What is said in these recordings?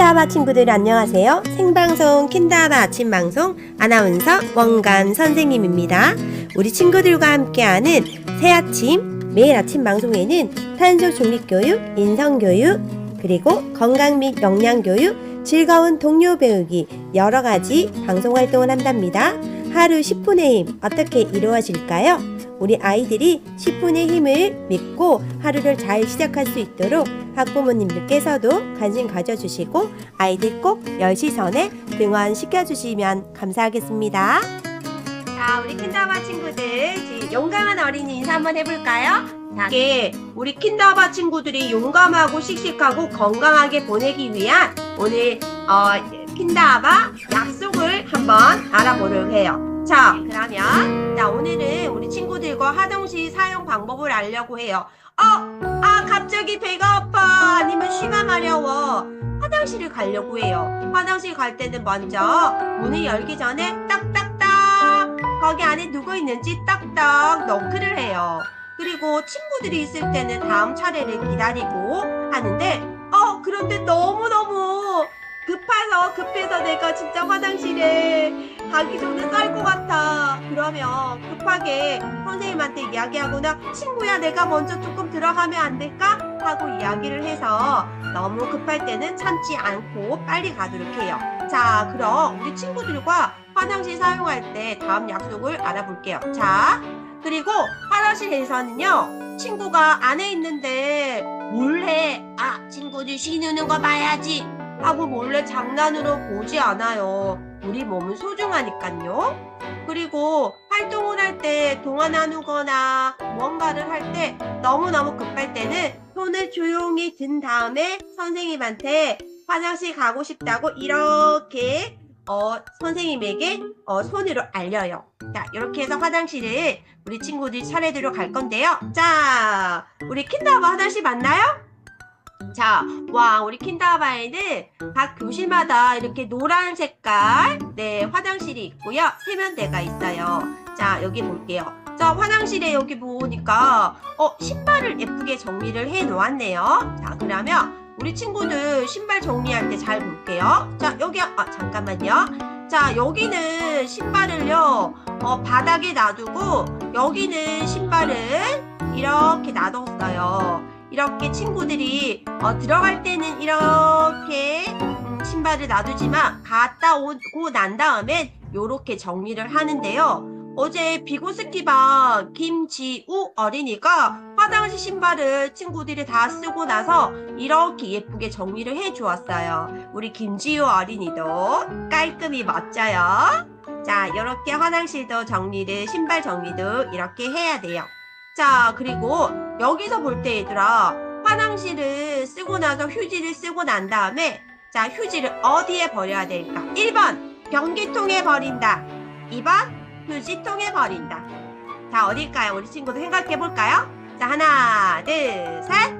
킨다바 친구들 안녕하세요. 생방송 킨다바 아침 방송 아나운서 원감 선생님입니다. 우리 친구들과 함께하는 새 아침 매일 아침 방송에는 탄소 중립 교육, 인성 교육, 그리고 건강 및 영양 교육, 즐거운 동료 배우기 여러 가지 방송 활동을 한답니다. 하루 10분의 힘 어떻게 이루어질까요? 우리 아이들이 10분의 힘을 믿고 하루를 잘 시작할 수 있도록 학부모님들께서도 관심 가져주시고 아이들 꼭 10시 전에 등원시켜주시면 감사하겠습니다. 자, 우리 킨다바 친구들 용감한 어린이 인사 한번 해볼까요? 자, 이게 우리 킨다바 친구들이 용감하고 씩씩하고 건강하게 보내기 위한 오늘 어, 킨다바 약속을 한번 알아보려고 해요. 자, 그러면 자 오늘은 우리 친구들과 화장실 사용 방법을 알려고 해요. 어, 아 갑자기 배가 아파 아니면 쉬가 마려워 화장실을 가려고 해요. 화장실 갈 때는 먼저 문을 열기 전에 딱딱딱 거기 안에 누구 있는지 딱딱 너크를 해요. 그리고 친구들이 있을 때는 다음 차례를 기다리고 하는데 어 그런데 너무너무 급해서 급해서 내가 진짜 화장실에 가기 전에 쌀것 같아. 그러면 급하게 선생님한테 이야기하거나 친구야 내가 먼저 조금 들어가면 안 될까? 하고 이야기를 해서 너무 급할 때는 참지 않고 빨리 가도록 해요. 자 그럼 우리 친구들과 화장실 사용할 때 다음 약속을 알아볼게요. 자 그리고 화장실에서는요 친구가 안에 있는데 몰래 아 친구들 쉬는 거 봐야지 하고 몰래 장난으로 보지 않아요. 우리 몸은 소중하니까요. 그리고 활동을 할 때 동화 나누거나 무언가를 할 때 너무너무 급할 때는 손을 조용히 든 다음에 선생님한테 화장실 가고 싶다고 이렇게 어, 선생님에게 어, 손으로 알려요. 자, 이렇게 해서 화장실을 우리 친구들 차례대로 갈 건데요. 자, 우리 킨더바 화장실 맞나요? 자, 와, 우리 킨다바에는 각 교실마다 이렇게 노란 색깔, 네, 화장실이 있고요. 세면대가 있어요. 자, 여기 볼게요. 자, 화장실에 여기 보니까, 어, 신발을 예쁘게 정리를 해 놓았네요. 자, 그러면 우리 친구들 신발 정리할 때 잘 볼게요. 자, 여기, 아, 잠깐만요. 자, 여기는 신발을요, 어, 바닥에 놔두고, 여기는 신발을 이렇게 놔뒀어요. 이렇게 친구들이 어, 들어갈 때는 이렇게 음, 신발을 놔두지만 갔다 오고 난 다음엔 이렇게 정리를 하는데요. 어제 비고스키반 김지우 어린이가 화장실 신발을 친구들이 다 쓰고 나서 이렇게 예쁘게 정리를 해 주었어요. 우리 김지우 어린이도 깔끔히 멋져요. 자, 이렇게 화장실도 정리를, 신발 정리도 이렇게 해야 돼요. 자, 그리고 여기서 볼 때 얘들아, 화장실을 쓰고 나서 휴지를 쓰고 난 다음에 자, 휴지를 어디에 버려야 될까? 1번, 변기통에 버린다. 2번, 휴지통에 버린다. 자, 어딜까요? 우리 친구들 생각해 볼까요? 자, 하나, 둘, 셋.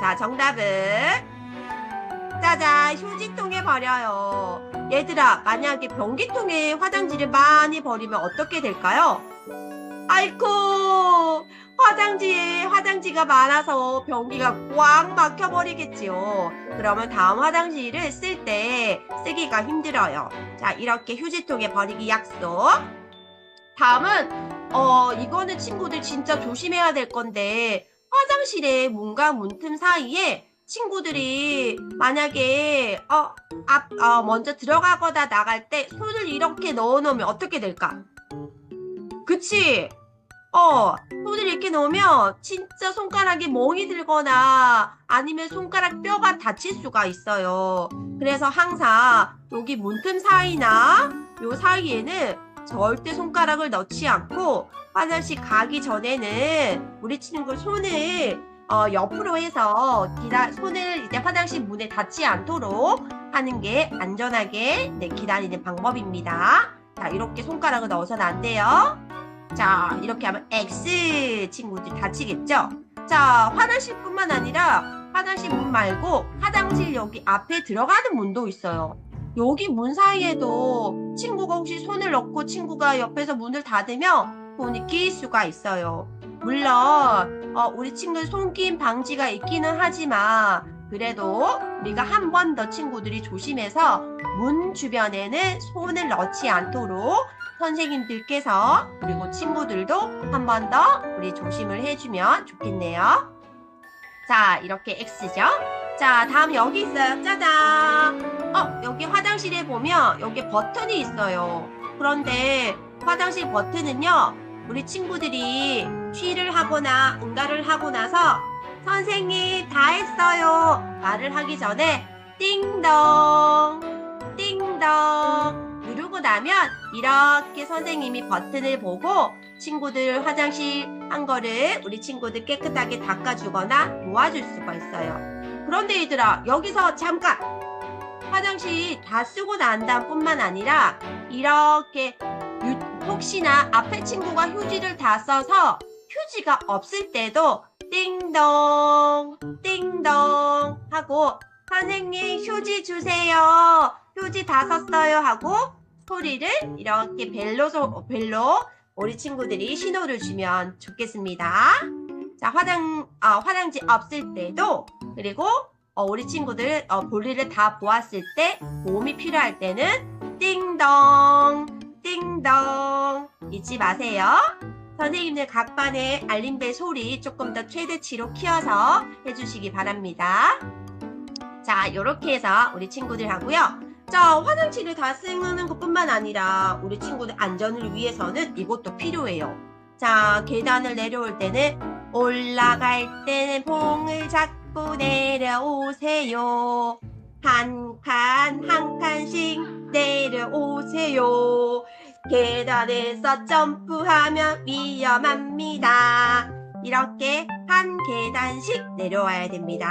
자, 정답은 짜잔, 휴지통에 버려요. 얘들아, 만약에 변기통에 화장지를 많이 버리면 어떻게 될까요? 아이쿠 화장지에 화장지가 많아서 변기가 꽉 막혀버리겠지요. 그러면 다음 화장실을 쓸때 쓰기가 힘들어요. 자 이렇게 휴지통에 버리기 약속. 다음은 어 이거는 친구들 진짜 조심해야 될 건데 화장실에 문과 문틈 사이에 친구들이 만약에 어, 앞, 어, 먼저 들어가거나 나갈 때 손을 이렇게 넣어놓으면 어떻게 될까? 그치? 어, 손을 이렇게 넣으면 진짜 손가락이 멍이 들거나 아니면 손가락 뼈가 다칠 수가 있어요. 그래서 항상 여기 문틈 사이나 요 사이에는 절대 손가락을 넣지 않고 화장실 가기 전에는 우리 친구 손을 어, 옆으로 해서 기다, 손을 이제 화장실 문에 닿지 않도록 하는 게 안전하게 네, 기다리는 방법입니다. 자, 이렇게 손가락을 넣어서는 안 돼요. 자, 이렇게 하면 X 친구들 다치겠죠? 자, 화장실 뿐만 아니라 화장실 문 말고 화장실 여기 앞에 들어가는 문도 있어요. 여기 문 사이에도 친구가 혹시 손을 넣고 친구가 옆에서 문을 닫으면 손이 끼일 수가 있어요. 물론 어, 우리 친구 손김 방지가 있기는 하지만 그래도 우리가 한 번 더 친구들이 조심해서 문 주변에는 손을 넣지 않도록 선생님들께서 그리고 친구들도 한 번 더 우리 조심을 해주면 좋겠네요. 자, 이렇게 X죠? 자, 다음 여기 있어요. 짜잔! 어, 여기 화장실에 보면 여기 버튼이 있어요. 그런데 화장실 버튼은요, 우리 친구들이 쉬를 하거나 응가를 하고 나서 선생님 다 했어요 말을 하기 전에 띵동 띵동 누르고 나면 이렇게 선생님이 버튼을 보고 친구들 화장실 한 거를 우리 친구들 깨끗하게 닦아주거나 도와줄 수가 있어요. 그런데 얘들아 여기서 잠깐! 화장실 다 쓰고 난 다음 뿐만 아니라 이렇게 유- 혹시나 앞에 친구가 휴지를 다 써서 휴지가 없을 때도 띵동 띵동 하고 선생님 휴지 주세요. 휴지 다 썼어요 하고 소리를 이렇게 벨로 소- 벨로 우리 친구들이 신호를 주면 좋겠습니다 자 화장 아, 화장지 없을 때도 그리고 어, 우리 친구들 어, 볼일을 다 보았을 때 도움이 필요할 때는 띵동 띵동 잊지 마세요. 선생님들 각 반의 알림벨 소리 조금 더 최대치로 키워서 해주시기 바랍니다. 자, 이렇게 해서 우리 친구들 하고요. 자, 화장실을 다 쓰는 것뿐만 아니라 우리 친구들 안전을 위해서는 이것도 필요해요. 자, 계단을 내려올 때는 올라갈 때는 봉을 잡고 내려오세요. 한 칸, 한 칸씩 내려오세요. 계단에서 점프하면 위험합니다. 이렇게 한 계단씩 내려와야 됩니다.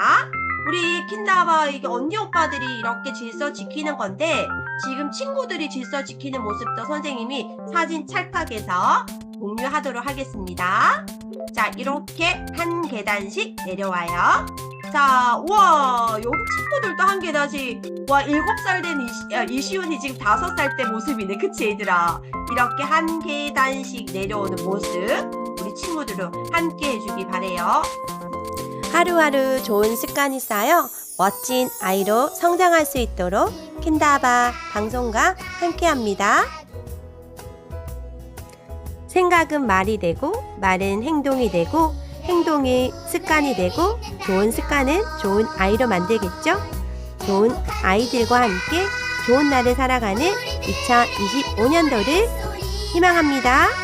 우리 킨다바 이게 언니 오빠들이 이렇게 질서 지키는 건데 지금 친구들이 질서 지키는 모습도 선생님이 사진 찰칵해서 공유하도록 하겠습니다. 자, 이렇게 한 계단씩 내려와요. 자, 우와, 여기 친구들도 한 계단씩. 와, 일곱 살 된 이시, 야, 이시훈이 지금 다섯 살 때 모습이네. 그치, 얘들아? 이렇게 한 계단씩 내려오는 모습. 우리 친구들도 함께 해주기 바래요. 하루하루 좋은 습관이 쌓여 멋진 아이로 성장할 수 있도록 킨다바 방송과 함께합니다. 생각은 말이 되고 말은 행동이 되고 행동이 습관이 되고 좋은 습관은 좋은 아이로 만들겠죠? 좋은 아이들과 함께 좋은 날을 살아가는 2025년도를 희망합니다.